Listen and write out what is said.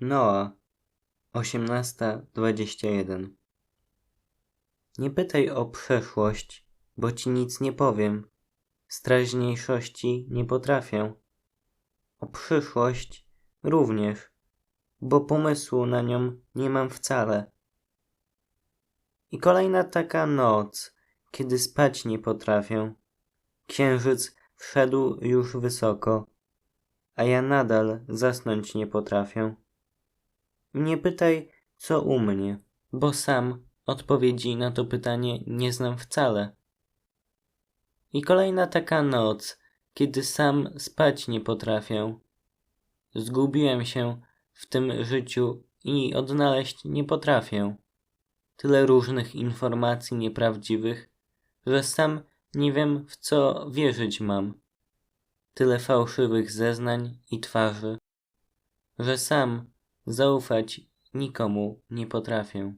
Noa 18:21 Nie pytaj o przeszłość, bo ci nic nie powiem. Z teraźniejszości nie potrafię. O przyszłość również, bo pomysłu na nią nie mam wcale. I kolejna taka noc, kiedy spać nie potrafię. Księżyc wszedł już wysoko, a ja nadal zasnąć nie potrafię. Nie pytaj, co u mnie, bo sam odpowiedzi na to pytanie nie znam wcale. I kolejna taka noc, kiedy sam spać nie potrafię. Zgubiłem się w tym życiu i odnaleźć nie potrafię. Tyle różnych informacji nieprawdziwych, że sam nie wiem w co wierzyć mam. Tyle fałszywych zeznań i twarzy, że sam zaufać nikomu nie potrafię.